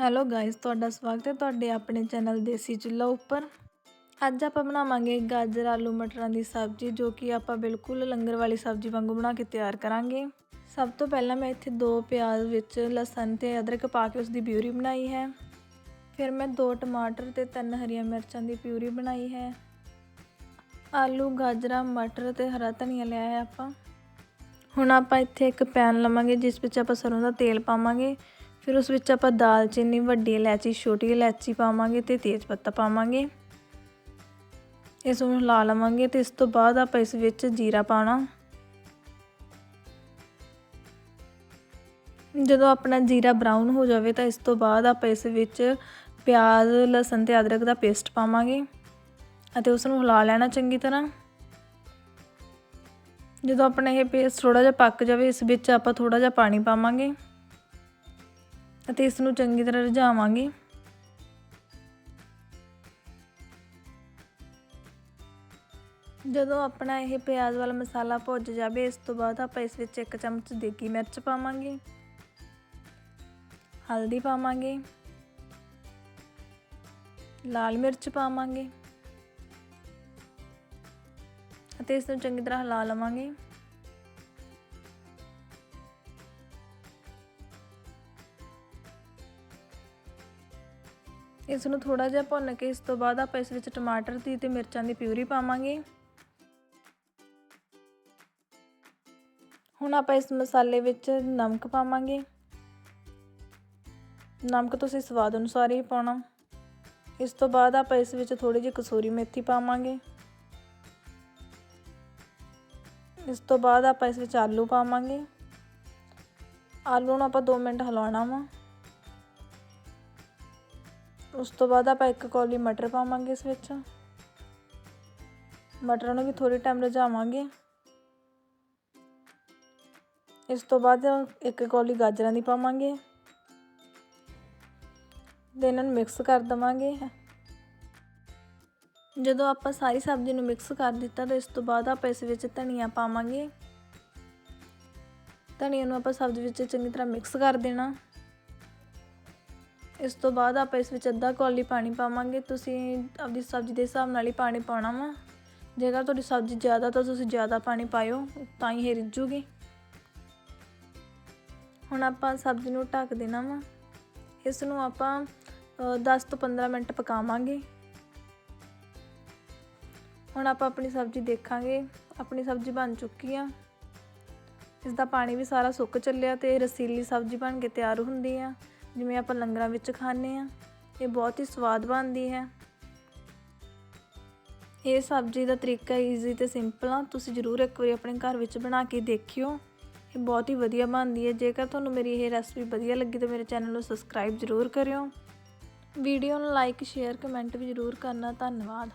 Hello guys ਤੁਹਾਡਾ ਸਵਾਗਤ ਹੈ ਤੁਹਾਡੇ ਆਪਣੇ ਚੈਨਲ ਦੇਸੀ ਚੁੱਲ੍ਹਾ ਉੱਪਰ। ਅੱਜ ਆਪਾਂ ਬਣਾਵਾਂਗੇ ਗਾਜਰ, ਆਲੂ, ਮਟਰਾਂ ਦੀ ਸਬਜ਼ੀ, ਜੋ ਕਿ ਆਪਾਂ ਬਿਲਕੁਲ ਲੰਗਰ ਵਾਲੀ ਸਬਜ਼ੀ ਵਾਂਗੂ ਬਣਾ ਕੇ ਤਿਆਰ ਕਰਾਂਗੇ। ਸਭ ਤੋਂ ਪਹਿਲਾਂ ਮੈਂ ਇੱਥੇ ਦੋ ਪਿਆਜ਼ ਵਿੱਚ ਲਸਣ ਤੇ ਅਦਰਕ ਪਾ ਕੇ ਉਸ ਦੀ ਪਿਊਰੀ ਬਣਾਈ ਹੈ। ਫਿਰ ਮੈਂ ਦੋ ਟਮਾਟਰ ਤੇ ਤਿੰਨ ਹਰੀਆਂ ਮਿਰਚਾਂ ਦੀ ਪਿਊਰੀ ਬਣਾਈ ਹੈ। ਆਲੂ, ਗਾਜਰਾਂ, ਮਟਰ ਤੇ ਹਰਾ ਧਨੀਆ ਲਿਆ ਹੈ ਆਪਾਂ। ਹੁਣ ਆਪਾਂ ਇੱਥੇ ਇੱਕ ਪੈਨ ਲਵਾਂਗੇ, ਜਿਸ ਵਿੱਚ ਆਪਾਂ ਸਰੋਂ ਦਾ ਤੇਲ ਪਾਵਾਂਗੇ। ਫਿਰ ਉਸ ਵਿੱਚ ਆਪਾਂ ਦਾਲਚੀਨੀ ਵੱਡੀ ਇਲਾਇਚੀ, ਛੋਟੀ ਇਲਾਇਚੀ ਪਾਵਾਂਗੇ ਤੇ ਤੇਜ਼ ਪੱਤਾ ਪਾਵਾਂਗੇ। ਇਸ ਨੂੰ ਹਿਲਾ ਲਵਾਂਗੇ ਤੇ ਇਸ ਤੋਂ ਬਾਅਦ ਆਪਾਂ ਇਸ ਵਿੱਚ ਜੀਰਾ ਪਾਉਣਾ। ਜਦੋਂ ਆਪਣਾ ਜੀਰਾ ਬਰਾਊਨ ਹੋ ਜਾਵੇ ਤਾਂ ਇਸ ਤੋਂ ਬਾਅਦ ਆਪਾਂ ਇਸ ਵਿੱਚ ਪਿਆਜ਼, ਲਸਣ ਤੇ ਅਦਰਕ ਦਾ ਪੇਸਟ ਪਾਵਾਂਗੇ ਅਤੇ ਉਸ ਨੂੰ ਹਿਲਾ ਲੈਣਾ ਚੰਗੀ ਤਰ੍ਹਾਂ। ਜਦੋਂ ਆਪਣਾ ਇਹ ਪੇਸਟ ਥੋੜਾ ਜਿਹਾ ਪੱਕ ਜਾਵੇ, ਇਸ ਵਿੱਚ ਆਪਾਂ ਥੋੜਾ ਜਿਹਾ ਪਾਣੀ ਪਾਵਾਂਗੇ। ਅਤੇ ਇਸ ਨੂੰ ਚੰਗੀ ਤਰ੍ਹਾਂ ਰਝਾਵਾਂਗੇ ਜਦੋਂ ਆਪਣਾ ਇਹ ਪਿਆਜ਼ ਵਾਲਾ ਮਸਾਲਾ ਭੁੱਜ ਜਾਵੇ, ਇਸ ਤੋਂ ਬਾਅਦ ਆਪਾਂ ਇਸ ਵਿੱਚ ਇੱਕ ਚਮਚ ਦੇਗੀ ਮਿਰਚ ਪਾਵਾਂਗੇ। ਹਲਦੀ ਪਾਵਾਂਗੇ। ਲਾਲ ਮਿਰਚ ਪਾਵਾਂਗੇ। ਅਤੇ ਇਸ ਨੂੰ ਚੰਗੀ ਤਰ੍ਹਾਂ ਹਿਲਾ ਲਵਾਂਗੇ। ਇਸ ਨੂੰ ਥੋੜਾ ਜਿਹਾ ਭੁੰਨ ਕੇ ਇਸ ਤੋਂ ਬਾਅਦ ਆਪਾਂ ਇਸ ਵਿੱਚ ਟਮਾਟਰ ਦੀ ਤੇ ਮਿਰਚਾਂ ਦੀ ਪਿਊਰੀ ਪਾਵਾਂਗੇ। ਹੁਣ ਆਪਾਂ ਇਸ ਮਸਾਲੇ ਵਿੱਚ ਨਮਕ ਪਾਵਾਂਗੇ। ਨਮਕ ਤੁਸੀਂ ਸਵਾਦ ਅਨੁਸਾਰ ਹੀ ਪਾਉਣਾ। ਇਸ ਤੋਂ ਬਾਅਦ ਆਪਾਂ ਇਸ ਵਿੱਚ ਥੋੜੀ ਜਿਹੀ ਕਸੂਰੀ ਮੇਥੀ ਪਾਵਾਂਗੇ। ਇਸ ਤੋਂ ਬਾਅਦ ਆਪਾਂ ਇਸ ਵਿੱਚ ਆਲੂ ਪਾਵਾਂਗੇ। ਆਲੂ ਨੂੰ ਆਪਾਂ 2 ਮਿੰਟ ਹਲਾਉਣਾ ਵਾ। ਉਸ ਤੋਂ ਬਾਅਦ ਆਪਾਂ ਇੱਕ ਕੌਲੀ ਮਟਰ ਪਾਵਾਂਗੇ ਇਸ ਵਿੱਚ। ਮਟਰਾਂ ਨੂੰ ਵੀ ਥੋੜੀ ਟਾਈਮ ਰਝਾਵਾਂਗੇ ਇਸ ਤੋਂ ਬਾਅਦ ਇੱਕ ਕੌਲੀ ਗਾਜਰਾਂ ਦੀ ਪਾਵਾਂਗੇ। ਤੇ ਇਹਨਾਂ ਨੂੰ ਮਿਕਸ ਕਰ ਦਵਾਂਗੇ। ਜਦੋਂ ਆਪਾਂ ਸਾਰੀ ਸਬਜ਼ੀ ਨੂੰ ਮਿਕਸ ਕਰ ਦਿੱਤਾ ਤਾਂ ਇਸ ਤੋਂ ਬਾਅਦ ਆਪਾਂ ਇਸ ਵਿੱਚ ਧਨੀਆ ਪਾਵਾਂਗੇ। ਧਨੀਆ ਨੂੰ ਆਪਾਂ ਸਬਜ਼ੀ ਵਿੱਚ ਚੰਗੀ ਤਰ੍ਹਾਂ ਮਿਕਸ ਕਰ ਦੇਣਾ। ਇਸ ਤੋਂ ਬਾਅਦ ਆਪਾਂ ਇਸ ਵਿੱਚ ਅੱਧਾ ਕੌਲੀ ਪਾਣੀ ਪਾਵਾਂਗੇ। ਤੁਸੀਂ ਆਪਣੀ ਸਬਜ਼ੀ ਦੇ ਹਿਸਾਬ ਨਾਲ ਹੀ ਪਾਣੀ ਪਾਉਣਾ ਵਾ। ਜੇਕਰ ਤੁਹਾਡੀ ਸਬਜ਼ੀ ਜ਼ਿਆਦਾ ਤਾਂ ਤੁਸੀਂ ਜ਼ਿਆਦਾ ਪਾਣੀ ਪਾਇਓ, ਤਾਂ ਹੀ ਇਹ ਰਿੱਝੂਗੀ। ਹੁਣ ਆਪਾਂ ਸਬਜ਼ੀ ਨੂੰ ਢੱਕ ਦੇਣਾ ਵਾ। ਇਸ ਨੂੰ ਆਪਾਂ 10 ਤੋਂ 15 ਮਿੰਟ ਪਕਾਵਾਂਗੇ। ਹੁਣ ਆਪਾਂ ਆਪਣੀ ਸਬਜ਼ੀ ਦੇਖਾਂਗੇ। ਆਪਣੀ ਸਬਜ਼ੀ ਬਣ ਚੁੱਕੀ ਆ। ਇਸ ਦਾ ਪਾਣੀ ਵੀ ਸਾਰਾ ਸੁੱਕ ਚੱਲਿਆ ਤੇ ਰਸੀਲੀ ਸਬਜ਼ੀ ਬਣ ਕੇ ਤਿਆਰ ਹੁੰਦੀ ਆ। ਜਿਵੇਂ ਆਪਾਂ ਲੰਗਰਾਂ ਵਿੱਚ ਖਾਂਦੇ ਆ ਇਹ ਬਹੁਤ ਹੀ ਸਵਾਦ ਬਣਦੀ ਹੈ। ਇਹ ਸਬਜ਼ੀ ਦਾ ਤਰੀਕਾ ਈਜ਼ੀ ਤੇ ਸਿੰਪਲ ਆ, ਤੁਸੀਂ ਜ਼ਰੂਰ ਇੱਕ ਵਾਰੀ ਆਪਣੇ ਘਰ ਵਿੱਚ ਬਣਾ ਕੇ ਦੇਖਿਓ। ਇਹ ਬਹੁਤ ਹੀ ਵਧੀਆ ਬਣਦੀ ਹੈ, ਜੇਕਰ ਤੁਹਾਨੂੰ ਮੇਰੀ ਇਹ ਰੈਸਪੀ ਵਧੀਆ ਲੱਗੀ ਤਾਂ ਮੇਰੇ ਚੈਨਲ ਨੂੰ ਸਬਸਕ੍ਰਾਈਬ ਜ਼ਰੂਰ ਕਰਿਓ। ਵੀਡੀਓ ਨੂੰ ਲਾਈਕ ਸ਼ੇਅਰ ਕਮੈਂਟ ਵੀ ਜ਼ਰੂਰ ਕਰਨਾ, ਧੰਨਵਾਦ।